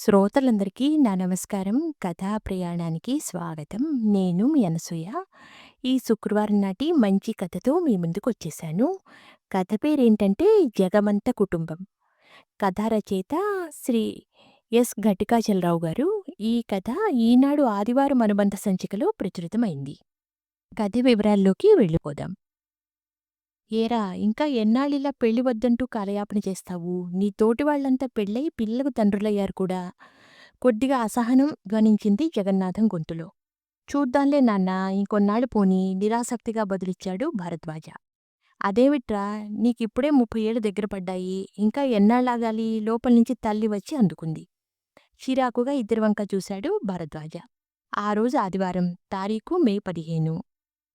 శ్రోతలందరికీ నా నమస్కారం. కథా ప్రయాణానికి స్వాగతం. నేను మీ అనసూయ. ఈ శుక్రవారం నాటి మంచి కథతో మీ ముందుకు వచ్చేసాను కథ పేరేంటంటే 'జగమంత కుటుంబం'. కథ రచయిత శ్రీ ఎస్. ఘటికాచలరావు గారు. ఈ కథ ఈనాడు ఆదివారం అనుబంధ సంచికలో ప్రచురితమైంది. కథ వివరాల్లోకి వెళ్ళిపోదాం. ఏరా ఇంకా ఎన్నాళ్ళిలా పెళ్ళి వద్దంటూ కాలయాపన చేస్తావు? నీ తోటివాళ్ళంతా పెళ్ళై పిల్లలకు తండ్రులయ్యారు కూడా. కొద్దిగా అసహనం ధ్వనించింది జగన్నాథం గొంతులో. చూద్దాంలే నాన్నా ఇంకొన్నాళ్ళు పోనీ నిరాసక్తిగా బదులిచ్చాడు భరద్వాజ. అదేమిట్రా నీకిప్పుడే ముప్పై ఏళ్ళు దగ్గర పడ్డాయి. ఇంకా ఎన్నాళ్ళాగాలి లోపల్నుంచి తల్లి వచ్చి అందుకుంది. చిరాకుగా ఇద్దరివంకా చూశాడు భరద్వాజ. ఆ రోజు ఆదివారం. తారీఖు మే పదిహేను.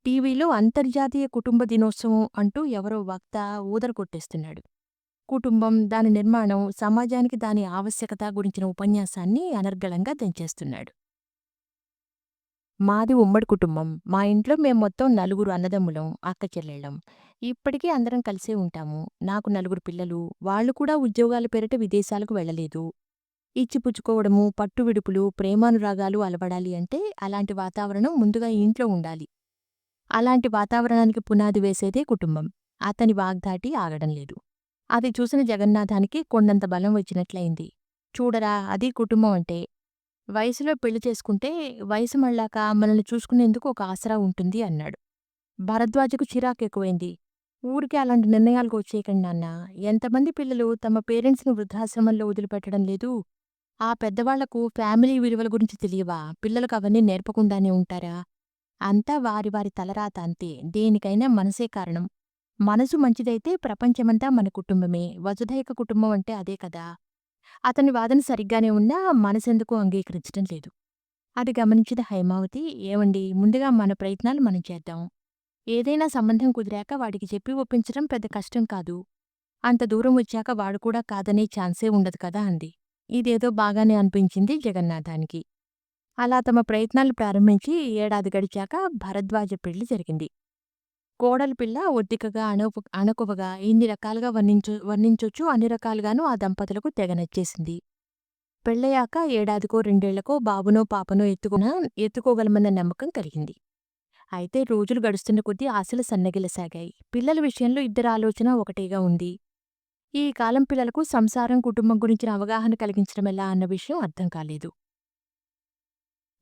టీవీలో అంతర్జాతీయ కుటుంబ దినోత్సవం అంటూ ఎవరో వక్త ఊదర కొట్టేస్తున్నాడు. కుటుంబం, దాని నిర్మాణం, సమాజానికి దాని ఆవశ్యకత గురించిన ఉపన్యాసాన్ని అనర్గళంగా దంచేస్తున్నాడు. మాది ఉమ్మడి కుటుంబం. మా ఇంట్లో మేం మొత్తం నలుగురు అన్నదమ్ములం, అక్కచెల్లెళ్ళం. ఇప్పటికీ అందరం కలిసే ఉంటాము. నాకు నలుగురు పిల్లలు. వాళ్ళు కూడా ఉద్యోగాల పేరిట విదేశాలకు వెళ్ళలేదు. ఇచ్చిపుచ్చుకోవడము, పట్టువిడుపులు, ప్రేమానురాగాలు అలవడాలి అంటే అలాంటి వాతావరణం ముందుగా ఇంట్లో ఉండాలి. అలాంటి వాతావరణానికి పునాది వేసేదే కుటుంబం. అతని వాగ్దాటి ఆగడం లేదు. అది చూసిన జగన్నాథానికి కొండంత బలం వచ్చినట్లయింది. చూడరా అదీ కుటుంబం అంటే. వయసులో పెళ్ళి చేసుకుంటే వయసు మళ్ళాక మనల్ని చూసుకునేందుకు ఒక ఆసరా ఉంటుంది అన్నాడు. భరద్వాజకు చిరాకెక్కువైంది. ఊరికే అలాంటి నిర్ణయాలకు వచ్చేయకండి నాన్నా. ఎంతమంది పిల్లలు తమ పేరెంట్స్‌ని వృద్ధాశ్రమంలో వదిలిపెట్టడం లేదు. ఆ పెద్దవాళ్ళకు ఫ్యామిలీ విలువల గురించి తెలియవా? పిల్లలకు అవన్నీ నేర్పకుండానే ఉంటారా? అంతా వారి వారి తలరాత అంతే. దేనికైనా మనసే కారణం. మనసు మంచిదైతే ప్రపంచమంతా మన కుటుంబమే. వసుధైక కుటుంబం అంటే అదే కదా! అతని వాదన సరిగ్గానే ఉన్నా మనసెందుకు అంగీకరించడం లేదు. అది గమనించిన హైమావతి ఏవండీ ముందుగా మన ప్రయత్నాలు మనం చేద్దాం. ఏదైనా సంబంధం కుదిరాక వాడికి చెప్పి ఒప్పించటం పెద్ద కష్టం కాదు. అంత దూరం వచ్చాక వాడు కూడా కాదనే ఛాన్సే ఉండదు కదా అంది. ఇదేదో బాగానే అనిపించింది జగన్నాథానికి. అలా తమ ప్రయత్నాలు ప్రారంభించి ఏడాది గడిచాక భరద్వాజ పెళ్ళి జరిగింది. కోడలి పిల్ల ఒద్దికగా అణుపు అణకువగా ఇన్ని రకాలుగా వర్ణించు వర్ణించొచ్చు అన్ని రకాలుగానూ ఆ దంపతులకు తెగ నచ్చేసింది. పెళ్ళయ్యాక ఏడాదికో రెండేళ్ళకో బాబునో పాపనో ఎత్తుకున ఎత్తుకోగలమన్న నమ్మకం కలిగింది. అయితే రోజులు గడుస్తున్న కొద్దీ ఆశలు సన్నగిలసాగాయి పిల్లల విషయంలో ఇద్దరి ఆలోచన ఒకటేగా ఉంది. ఈ కాలం పిల్లలకు సంసారం, కుటుంబం గురించిన అవగాహన కలిగించడమెలా అన్న విషయం అర్థం కాలేదు.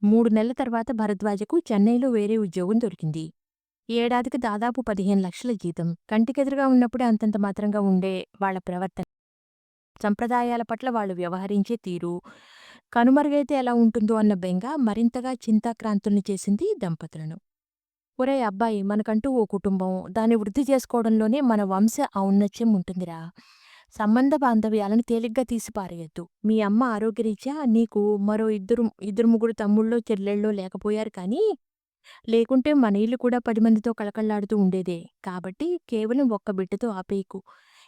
మూడు నెలల తర్వాత భరద్వాజకు చెన్నైలో వేరే ఉద్యోగం దొరికింది. ఏడాదికి దాదాపు పదిహేను లక్షల జీతం. కంటికెదురుగా ఉన్నప్పుడే అంతంత మాత్రంగా ఉండే వాళ్ళ ప్రవర్తన, సంప్రదాయాల పట్ల వాళ్ళు వ్యవహరించే తీరు, కనుమరుగైతే ఎలా ఉంటుందో అన్న బెంగ మరింతగా చింతాక్రాంతుల్ని చేసింది దంపతులను. ఒరేయ్ అబ్బాయి మనకంటూ ఓ కుటుంబం, దాన్ని వృద్ధి చేసుకోవడంలోనే మన వంశ ఔన్నత్యం ఉంటుందిరా. సంబంధ బాంధవ్యాలను తేలిగ్గా తీసిపారేయద్దు మీ అమ్మ ఆరోగ్యరీత్యా నీకు మరో ఇద్దరు ఇద్దరు ముగ్గురు తమ్ముళ్ళో చెల్లెళ్ళో లేకపోయారు కానీ, లేకుంటే మన ఇల్లు కూడా పది మందితో కళకళలాడుతూ ఉండేదే. కాబట్టి కేవలం ఒక్క బిడ్డతో ఆపేయకు.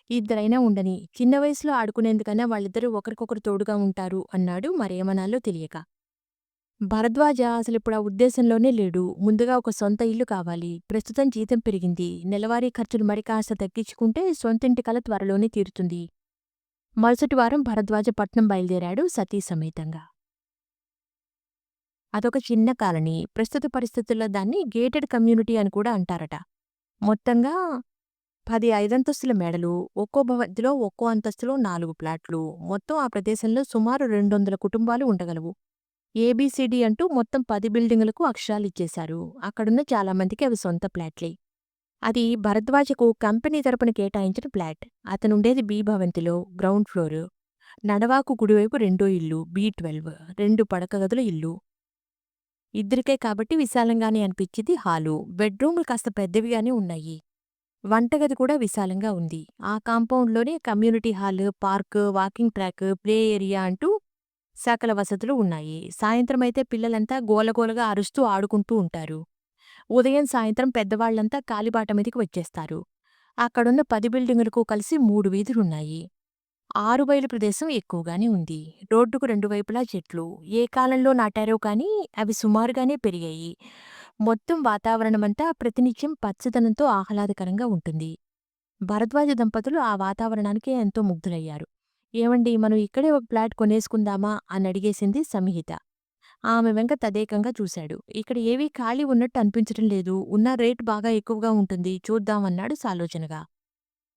ఇద్దరైనా ఉండని. చిన్న వయసులో ఆడుకునేందుకన్నా వాళ్ళిద్దరూ ఒకరికొకరు తోడుగా ఉంటారు అన్నాడు మరేమనాలో తెలియక. భరద్వాజ అసలిప్పుడు ఆ ఉద్దేశంలోనే లేడు. ముందుగా ఒక సొంత ఇల్లు కావాలి. ప్రస్తుతం జీతం పెరిగింది. నెలవారీ ఖర్చులు మరి కాస్త తగ్గించుకుంటే సొంతింటి కల త్వరలోనే తీరుతుంది. మరుసటి వారం భరద్వాజ పట్నం బయలుదేరాడు సతీ సమేతంగా. అదొక చిన్న కాలనీ. ప్రస్తుత పరిస్థితుల్లో దాన్ని గేటెడ్ కమ్యూనిటీ అని కూడా అంటారట. మొత్తంగా పది ఐదంతస్తుల మేడలు, ఒక్కో భవంతిలో ఒక్కో అంతస్తులో నాలుగు ప్లాట్లు. మొత్తం ఆ ప్రదేశంలో సుమారు రెండొందల కుటుంబాలు ఉండగలవు. ఏబీసీడీ అంటూ మొత్తం పది బిల్డింగులకు అక్షరాలిచ్చేశారు. అక్కడున్న చాలామందికి అవి సొంత ప్లాట్లే. అది భరద్వాజకు కంపెనీ తరపున కేటాయించిన ప్లాట్. అతనుండేది బి భవంతిలో, గ్రౌండ్ ఫ్లోరు. నడవాకు కుడివైపు రెండో ఇల్లు, బి ట్వెల్వ్. రెండు పడక గదుల ఇల్లు. ఇద్దరికే కాబట్టి విశాలంగానే అనిపించింది హాలు. బెడ్రూములు కాస్త పెద్దవిగానే ఉన్నాయి. వంటగది కూడా విశాలంగా ఉంది. ఆ కాంపౌండ్లోనే community hall, park, walking track, play area అంటూ సకల వసతులు ఉన్నాయి. సాయంత్రమైతే పిల్లలంతా గోలగోలగా అరుస్తూ ఆడుకుంటూ ఉంటారు. ఉదయం సాయంత్రం పెద్దవాళ్ళంతా కాలిబాట మీదకి వచ్చేస్తారు. అక్కడున్న పది బిల్డింగులకు కలిసి మూడు వీధులున్నాయి. ఆరు బయలు ప్రదేశం ఎక్కువగానే ఉంది. రోడ్డుకు రెండు వైపులా చెట్లు. ఏ కాలంలో నాటారో కానీ అవి సుమారుగానే పెరిగాయి. మొత్తం వాతావరణమంతా ప్రతినిత్యం పచ్చదనంతో ఆహ్లాదకరంగా ఉంటుంది. భరద్వాజ దంపతులు ఆ వాతావరణానికే ఎంతో ముగ్ధులయ్యారు. ఏమండి మనం ఇక్కడే ఒక ప్లాట్ కొనేసుకుందామా? అని అడిగేసింది సంహిత ఆమె వెంక తదేకంగా చూశాడు. ఇక్కడ ఏవీ ఖాళీ ఉన్నట్టు అనిపించటం లేదు. ఉన్న రేటు బాగా ఎక్కువగా ఉంటుంది. చూద్దామన్నాడు సాలోచనగా.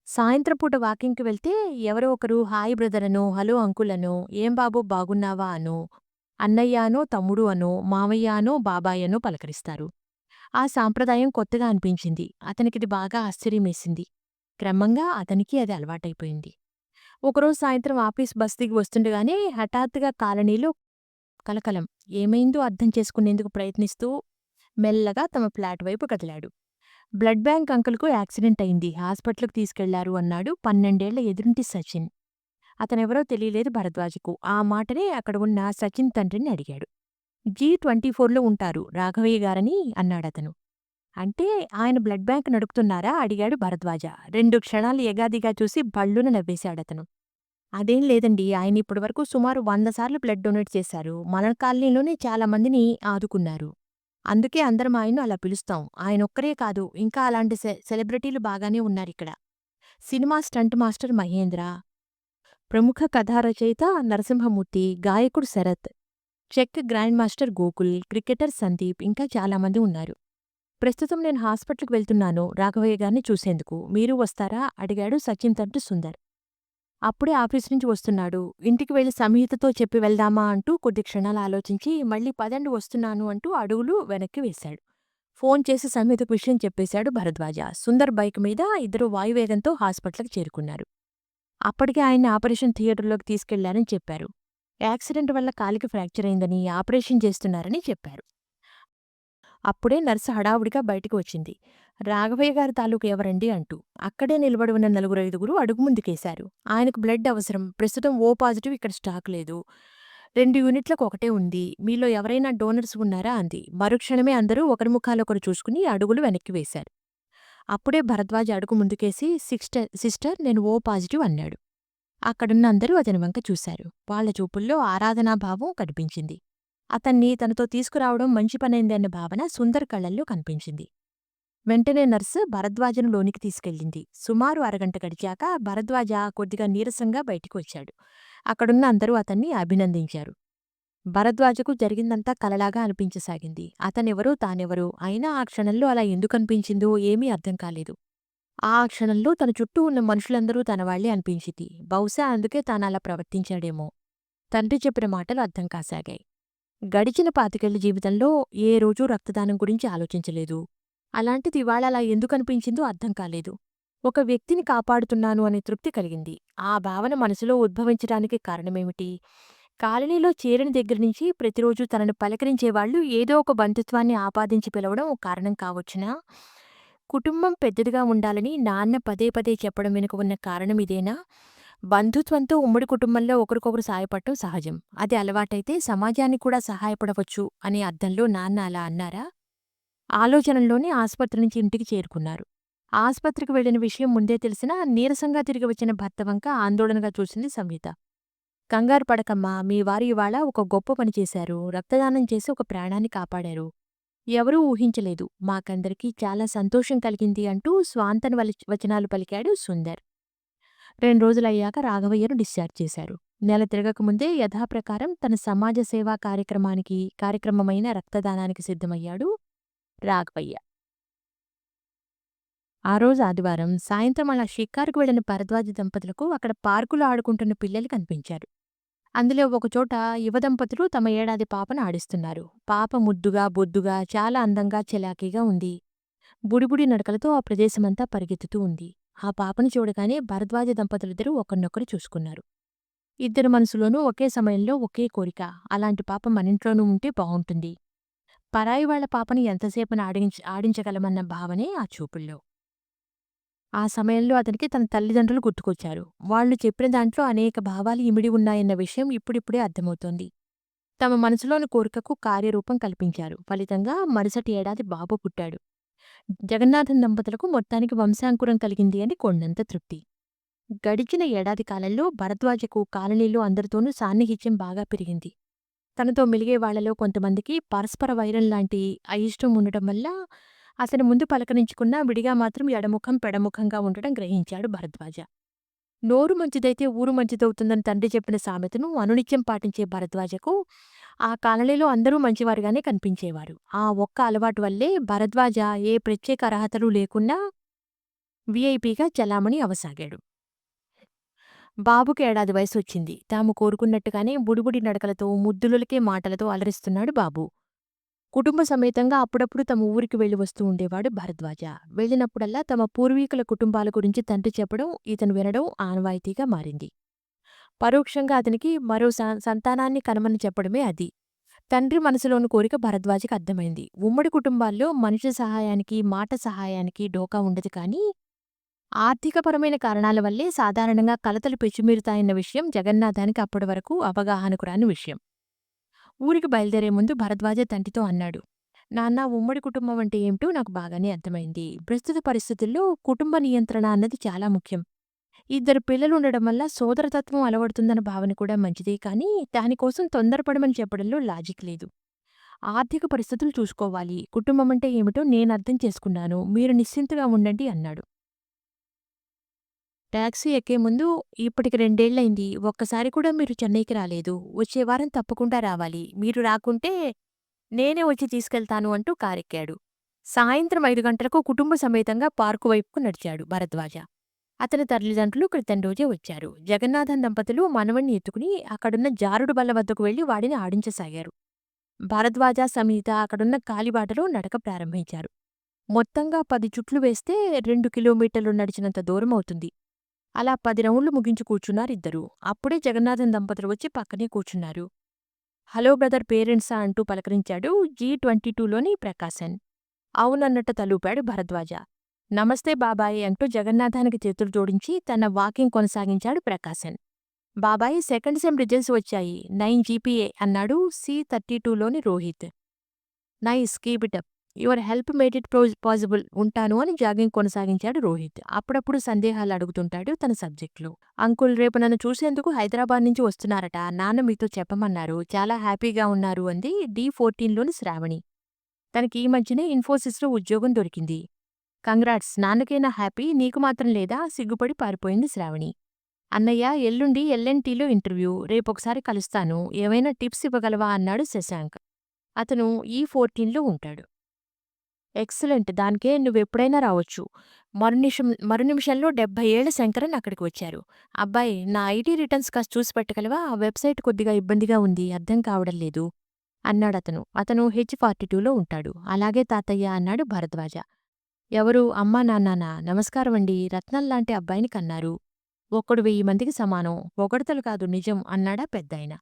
సాయంత్రపూట వాకింగ్కి వెళ్తే ఎవరో ఒకరు హాయ్ బ్రదర్ అనో హలో అంకుల్ అనో ఏం బాబు బాగున్నావా అనో అన్నయ్య అనో తమ్ముడు అనో మావయ్య అనో బాబాయ్ అనో పలకరిస్తారు. ఆ సాంప్రదాయం కొత్తగా అనిపించింది. అతనికిది బాగా ఆశ్చర్యమేసింది. క్రమంగా అతనికి అది అలవాటైపోయింది. ఒకరోజు సాయంత్రం ఆఫీస్ బస్ దిగి వస్తుండగానే హఠాత్తుగా కాలనీలో కలకలం. ఏమైందో అర్థం చేసుకునేందుకు ప్రయత్నిస్తూ మెల్లగా తమ ఫ్లాట్ వైపు కదిలాడు. బ్లడ్ బ్యాంక్ అంకుల్కు యాక్సిడెంట్ అయింది. హాస్పిటల్కు తీసుకెళ్ళారు అన్నాడు పన్నెండేళ్ళ ఎదురుంటి సచిన్. అతనెవరో తెలియలేదు భరద్వాజకు. ఆ మాటనే అక్కడ ఉన్న సచిన్ తండ్రిని అడిగాడు. జీ ట్వంటీ ఫోర్లో ఉంటారు రాఘవయ్య గారని అన్నాడతను. అంటే ఆయన బ్లడ్ బ్యాంక్ నడుపుతున్నారా? అడిగాడు భరద్వాజ. రెండు క్షణాలు ఎగాదిగా చూసి బళ్ళున నవ్వేశాడతను అదేం లేదండి ఆయన ఇప్పటివరకు సుమారు వంద సార్లు బ్లడ్ డొనేట్ చేశారు. మన కాలనీలోనే చాలా మందిని ఆదుకున్నారు. అందుకే అందరం ఆయన్ను అలా పిలుస్తాం. ఆయన ఒక్కరే కాదు ఇంకా అలాంటి సె సెలబ్రిటీలు బాగానే ఉన్నారిక్కడ సినిమా స్టంట్ మాస్టర్ మహేంద్ర ప్రముఖ కథారచయిత నరసింహమూర్తి గాయకుడు Sharath chess grand master Gokul cricketer Sandeep ఇంకా చాలామంది ఉన్నారు. ప్రస్తుతం నేను హాస్పిటల్కి వెళ్తున్నాను రాఘవయ్య గారిని చూసేందుకు. మీరు వస్తారా? అడిగాడు సచిన్ తండ్రి సుందర్. అప్పుడే ఆఫీస్ నుంచి వస్తున్నాడు. ఇంటికి వెళ్ళి సమీతతో చెప్పి వెళ్దామా అంటూ కొద్ది క్షణాలు ఆలోచించి మళ్ళీ పదండి వస్తున్నాను అంటూ అడుగులు వెనక్కి వేశాడు. ఫోన్ చేసి సమీతకు విషయం చెప్పేశాడు భరద్వాజ. సుందర్ బైక్ మీద ఇద్దరు వాయువేగంతో హాస్పిటల్కి చేరుకున్నారు. అప్పటికే ఆయన్ని ఆపరేషన్ థియేటర్లోకి తీసుకెళ్ళారని చెప్పారు. యాక్సిడెంట్ వల్ల కాలికి ఫ్రాక్చర్ అయిందని ఆపరేషన్ చేస్తున్నారని చెప్పారు. అప్పుడే నర్సు హడావుడిగా బయటికి వచ్చింది. రాఘవయ్య గారి తాలూకు ఎవరండి అంటూ అక్కడే నిలబడి ఉన్న నలుగురు ఐదుగురు అడుగు ముందుకేశారు. ఆయనకు బ్లడ్ అవసరం. ప్రస్తుతం ఓ పాజిటివ్ ఇక్కడ స్టాక్ లేదు. రెండు యూనిట్లకు ఒకటే ఉంది. మీలో ఎవరైనా డోనర్స్ ఉన్నారా అంది. మరుక్షణమే అందరూ ఒకరి ముఖాలొకరు చూసుకుని అడుగులు వెనక్కి వేశారు. అప్పుడే భరద్వాజ్ అడుగు ముందుకేసి సిస్టర్ సిస్టర్ నేను ఓ పాజిటివ్ అన్నాడు. అక్కడున్న అందరూ అతని వంక చూశారు. వాళ్ళ చూపుల్లో ఆరాధనాభావం కనిపించింది. అతన్ని తనతో తీసుకురావడం మంచి పనైంది అన్న భావన సుందర్ కళ్ళల్లో కనిపించింది. వెంటనే నర్సు భరద్వాజను లోనికి తీసుకెళ్ళింది. సుమారు అరగంట గడిచాక భరద్వాజ కొద్దిగా నీరసంగా బయటికి వచ్చాడు. అక్కడున్న అందరూ అతన్ని అభినందించారు. భరద్వాజకు జరిగిందంతా కలలాగా అనిపించసాగింది. అతనెవరో తానెవరో అయినా ఆ క్షణంలో అలా ఎందుకనిపించిందో ఏమీ అర్థం కాలేదు. ఆ క్షణంలో తన చుట్టూ ఉన్న మనుషులందరూ తనవాళ్ళే అనిపించింది బహుశా అందుకే తానలా ప్రవర్తించాడేమో. తండ్రి చెప్పిన మాటలు అర్థం కాసాగాయి. గడిచిన పాతికేళ్ళ జీవితంలో ఏ రోజూ రక్తదానం గురించి ఆలోచించలేదు. అలాంటిది ఇవాళలా ఎందుకనిపించిందో అర్థం కాలేదు. ఒక వ్యక్తిని కాపాడుతున్నాను అనే తృప్తి కలిగింది. ఆ భావన మనసులో ఉద్భవించడానికి కారణమేమిటి? కాలనీలో చేరిన దగ్గరనుంచి ప్రతిరోజు తనను పలకరించేవాళ్ళు ఏదో ఒక బంధుత్వాన్ని ఆపాదించి పిలవడం ఒక కారణం కావచ్చునా? కుటుంబం పెద్దదిగా ఉండాలని నాన్న పదే పదే చెప్పడం వెనుక ఉన్న కారణం ఇదేనా? బంధుత్వంతో ఉమ్మడి కుటుంబంలో ఒకరికొకరు సహాయపడటం సహజం. అది అలవాటైతే సమాజానికి కూడా సహాయపడవచ్చు అనే అర్థంలో నాన్న అలా అన్నారా? ఆలోచనల్లోనే ఆసుపత్రి నుంచి ఇంటికి చేరుకున్నారు. ఆసుపత్రికి వెళ్ళిన విషయం ముందే తెలిసినా నీరసంగా తిరిగి వచ్చిన భర్త వంక ఆందోళనగా చూసింది సంహిత. కంగారు పడకమ్మా మీ వారు ఇవాళ ఒక గొప్ప పని చేశారు. రక్తదానం చేసి ఒక ప్రాణాన్ని కాపాడారు. ఎవరూ ఊహించలేదు. మాకందరికీ చాలా సంతోషం కలిగింది అంటూ స్వాంతన వచనాలు పలికాడు సుందర్. రెండు రోజులయ్యాక రాఘవయ్యను డిశ్చార్జ్ చేశారు. నెల తిరగకముందే యథాప్రకారం తన సమాజ సేవా కార్యక్రమానికి కార్యక్రమమైన రక్తదానానికి సిద్ధమయ్యాడు రాఘవయ్య. ఆ రోజు ఆదివారం సాయంత్రం అలా షికారుకు వెళ్ళిన భరద్వాజ దంపతులకు అక్కడ పార్కులో ఆడుకుంటున్న పిల్లలు కనిపించారు. అందులో ఒకచోట యువ దంపతులు తమ ఏడాది పాపను ఆడిస్తున్నారు. పాప ముద్దుగా బొద్దుగా చాలా అందంగా చెలాకీగా ఉంది. బుడిబుడి నడకలతో ఆ ప్రదేశమంతా పరిగెత్తుతూ ఉంది. ఆ పాపను చూడగానే భరద్వాజ దంపతులిద్దరూ ఒకరినొకరు చూసుకున్నారు. ఇద్దరు మనసులోనూ ఒకే సమయంలో ఒకే కోరిక అలాంటి పాప మనింట్లోనూ ఉంటే బాగుంటుంది పరాయి వాళ్ళ పాపని ఎంతసేపని ఆడించ ఆడించగలమన్న భావనే ఆ చూపుల్లో. ఆ సమయంలో అతనికి తన తల్లిదండ్రులు గుర్తుకొచ్చారు. వాళ్ళు చెప్పిన దాంట్లో అనేక భావాలు ఇమిడి ఉన్నాయన్న విషయం ఇప్పుడిప్పుడే అర్థమవుతోంది. తమ మనసులోని కోరికకు కార్యరూపం కల్పించారు. ఫలితంగా మరుసటి ఏడాది బాబు పుట్టాడు. జగన్నాథన్ దంపతులకు మొత్తానికి వంశాంకురం కలిగింది అని కొండంత తృప్తి. గడిచిన ఏడాది కాలంలో భరద్వాజకు కాలనీలో అందరితోనూ సాన్నిహిత్యం బాగా పెరిగింది. తనతో మిలిగే వాళ్ళలో కొంతమందికి పరస్పర వైరం లాంటి అయిష్టం ఉండటం వల్ల అతను ముందు పలకరించుకున్నా విడిగా మాత్రం ఎడముఖం పెడముఖంగా ఉండటం గ్రహించాడు భరద్వాజ. నోరు మంచిదైతే ఊరు మంచిదవుతుందని తండ్రి చెప్పిన సామెతను అనునిత్యం పాటించే భరద్వాజకు ఆ కాలనీలో అందరూ మంచివారుగానే కనిపించేవారు. ఆ ఒక్క అలవాటు వల్లే భరద్వాజ ఏ ప్రత్యేక అర్హతలు లేకుండా విఐపిగా చలామణి అవసాగాడు. బాబుకి ఏడాది వయసొచ్చింది. తాము కోరుకున్నట్టుగానే బుడిబుడి నడకలతో, ముద్దులకే మాటలతో అలరిస్తున్నాడు బాబు. కుటుంబ సమేతంగా అప్పుడప్పుడు తమ ఊరికి వెళ్ళి వస్తూ ఉండేవాడు భరద్వాజ. వెళ్ళినప్పుడల్లా తమ పూర్వీకుల కుటుంబాల గురించి తండ్రి చెప్పడం, ఇతను వినడం ఆనవాయితీగా మారింది. పరోక్షంగా అతనికి మరో సంతానాన్ని కనమని చెప్పడమే అది. తండ్రి మనసులోని కోరిక భరద్వాజకి అర్థమైంది. ఉమ్మడి కుటుంబాల్లో మనిషి సహాయానికి, మాట సహాయానికి డోకా ఉండదు కానీ, ఆర్థికపరమైన కారణాల వల్లే సాధారణంగా కలతలు పెచ్చుమీరుతాయన్న విషయం జగన్నాథానికి అప్పటి వరకు అవగాహనకు రాని విషయం. ఊరికి బయలుదేరే ముందు భరద్వాజ తండ్రితో అన్నాడు. నాన్న ఉమ్మడి కుటుంబం అంటే ఏమిటో నాకు బాగానే అర్థమైంది. ప్రస్తుత పరిస్థితుల్లో కుటుంబ నియంత్రణ అన్నది చాలా ముఖ్యం. ఇద్దరు పిల్లలుండడం వల్ల సోదరతత్వం అలవడుతుందన్న భావన కూడా మంచిదే కానీ, దానికోసం తొందరపడమని చెప్పడంలో లాజిక్ లేదు. ఆర్థిక పరిస్థితులు చూసుకోవాలి. కుటుంబమంటే ఏమిటో నేనర్థం చేసుకున్నాను. మీరు నిశ్చింతగా ఉండండి అన్నాడు. టాక్సీ ఎక్కే ముందు ఇప్పటికి రెండేళ్ళైంది ఒక్కసారి కూడా మీరు చెన్నైకి రాలేదు. వచ్చే వారం తప్పకుండా రావాలి. మీరు రాకుంటే నేనే వచ్చి తీసుకెళ్తాను అంటూ కారెక్కాడు. సాయంత్రం ఐదు గంటలకు కుటుంబ సమేతంగా పార్కు వైపుకు నడిచాడు భరద్వాజ. అతని తల్లిదండ్రులు క్రితం రోజే వచ్చారు. జగన్నాథన్ దంపతులు మనవణ్ణి ఎత్తుకుని అక్కడున్న జారుడు బల్ల వద్దకు వెళ్ళి వాడిని ఆడించసాగారు. భరద్వాజ సమేత అక్కడున్న కాలిబాటలో నడక ప్రారంభించారు. మొత్తంగా పది చుట్లు వేస్తే రెండు కిలోమీటర్లు నడిచినంత దూరం అవుతుంది. అలా పది రౌండ్లు ముగించి కూర్చున్నారిద్దరూ. అప్పుడే జగన్నాథన్ దంపతులు వచ్చి పక్కనే కూర్చున్నారు. హలో బ్రదర్ పేరెంట్సా అంటూ పలకరించాడు జీ ట్వంటీ టూలోని ప్రకాశన్. అవునన్నట్టు తలూపాడు భరద్వాజ. నమస్తే బాబాయ్ అంటూ జగన్నాథానికి చేతులు జోడించి తన వాకింగ్ కొనసాగించాడు ప్రకాశన్. బాబాయ్ సెకండ్ సెమ్ రిజల్ట్స్ వచ్చాయి. నైన్ జీపీఏ అన్నాడు C thirty టూలోని Rohit. Nice keep it up your help made it possible ఉంటాను అని జాగింగ్ కొనసాగించాడు రోహిత్. అప్పుడప్పుడు సందేహాలు అడుగుతుంటాడు తన సబ్జెక్టులో. అంకుల్ రేపు నన్ను చూసేందుకు హైదరాబాద్ నుంచి వస్తున్నారట. నాన్న మీతో చెప్పమన్నారు. చాలా హ్యాపీగా ఉన్నారు అంది డి ఫోర్టీన్లోని శ్రావణి. తనకి ఈ మధ్యనే ఇన్ఫోసిస్లో ఉద్యోగం దొరికింది. కంగ్రాట్స్ నాన్నకైనా హ్యాపీ నీకు మాత్రం లేదా సిగ్గుపడి పారిపోయింది శ్రావణి. అన్నయ్య ఎల్లుండి ఎల్ఎన్టీలో ఇంటర్వ్యూ. రేపొకసారి కలుస్తాను. ఏవైనా టిప్స్ ఇవ్వగలవా అన్నాడు శశాంక్. అతను ఈ ఫోర్టీన్లో ఉంటాడు. ఎక్సలెంట్ దానికే నువ్వెప్పుడైనా రావచ్చు. మరునిషం మరునిమిషంలో డెబ్బై ఏళ్ళ శంకరన్ అక్కడికి వచ్చారు. అబ్బాయి నా ఐటీ రిటర్న్స్ కాస్త చూసి పెట్టగలవా ఆ వెబ్సైట్ కొద్దిగా ఇబ్బందిగా ఉంది అర్థం కావడం లేదు అన్నాడతను. అతను హెచ్ ఫార్టీ టూలో ఉంటాడు. అలాగే తాతయ్య అన్నాడు భరద్వాజ. ఎవరు అమ్మా నాన్నానా నమస్కారమండి రత్నంలాంటి అబ్బాయిని కన్నారు. ఒక్కడు వెయ్యి మందికి సమానం పొగడతలు కాదు నిజం అన్నాడా పెద్దాయన.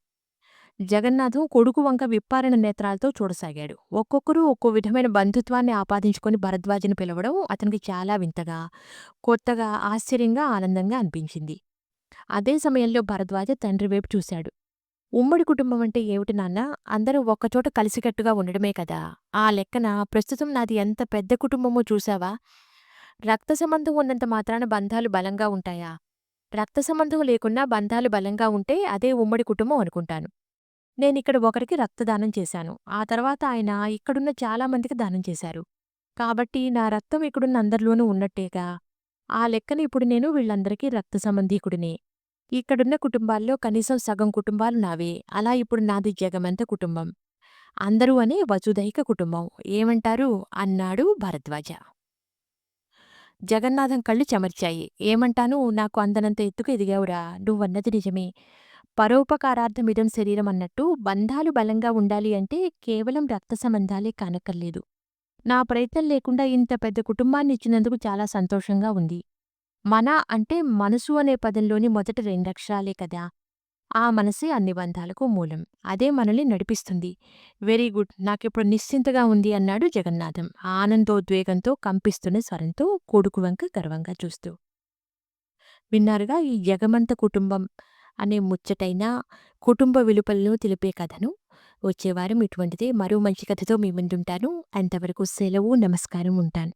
జగన్నాథం కొడుకు వంక విప్పారిన నేత్రాలతో చూడసాగాడు. ఒక్కొక్కరూ ఒక్కో విధమైన బంధుత్వాన్ని ఆపాదించుకొని భరద్వాజని పిలవడం అతనికి చాలా వింతగా, కొత్తగా, ఆశ్చర్యంగా, ఆనందంగా అనిపించింది. అదే సమయంలో భరద్వాజ తండ్రి వైపు చూశాడు. ఉమ్మడి కుటుంబం అంటే ఏమిటి నాన్నా? అందరూ ఒక్కచోట కలిసికట్టుగా ఉండడమే కదా! ఆ లెక్కన ప్రస్తుతం నాది ఎంత పెద్ద కుటుంబమో చూశావా రక్త సంబంధం ఉన్నంత మాత్రాన బంధాలు బలంగా ఉంటాయా? రక్త సంబంధం లేకున్నా బంధాలు బలంగా ఉంటే అదే ఉమ్మడి కుటుంబం అనుకుంటాను. నేనిక్కడ ఒకరికి రక్తదానం చేశాను. ఆ తర్వాత ఆయన ఇక్కడున్న చాలామందికి దానం చేశారు. కాబట్టి నా రక్తం ఇక్కడున్న అందరిలోనూ ఉన్నట్టేగా! ఆ లెక్కన ఇప్పుడు నేను వీళ్ళందరికీ రక్త సంబంధీకుడినే. ఇక్కడున్న కుటుంబాల్లో కనీసం సగం కుటుంబాలు నావే. అలా ఇప్పుడు నాది జగమంత కుటుంబం. అందరూ అనే వసుదైక కుటుంబం. ఏమంటారు? అన్నాడు భరద్వాజ. జగన్నాథం కళ్ళు చెమర్చాయి. ఏమంటాను? నాకు అందనంత ఎత్తుకు ఎదిగావురా. నువ్వన్నది నిజమే. పరోపకారార్థమిదం శరీరం అన్నట్టు బంధాలు బలంగా ఉండాలి అంటే కేవలం రక్త సంబంధాలే కానక్కర్లేదు. నా ప్రయత్నం లేకుండా ఇంత పెద్ద కుటుంబాన్ని ఇచ్చినందుకు చాలా సంతోషంగా ఉంది. మన అంటే మనసు అనే పదంలోని మొదటి రెండక్షరాలే కదా! ఆ మనసే అన్ని బంధాలకు మూలం. అదే మనల్ని నడిపిస్తుంది. Very good! నాకిప్పుడు నిశ్చింతగా ఉంది అన్నాడు జగన్నాథం. ఆనందోద్వేగంతో కంపిస్తున్న స్వరంతో కొడుకు వంక గర్వంగా చూస్తూ. విన్నారుగా ఈ జగమంత కుటుంబం అనే ముచ్చటైన కుటుంబ విలుపలను తెలిపే కథను? వచ్చేవారం ఇటువంటిదే మరో మంచి కథతో మీ ముందుంటాను. అంతవరకు సెలవు నమస్కారం ఉంటాను.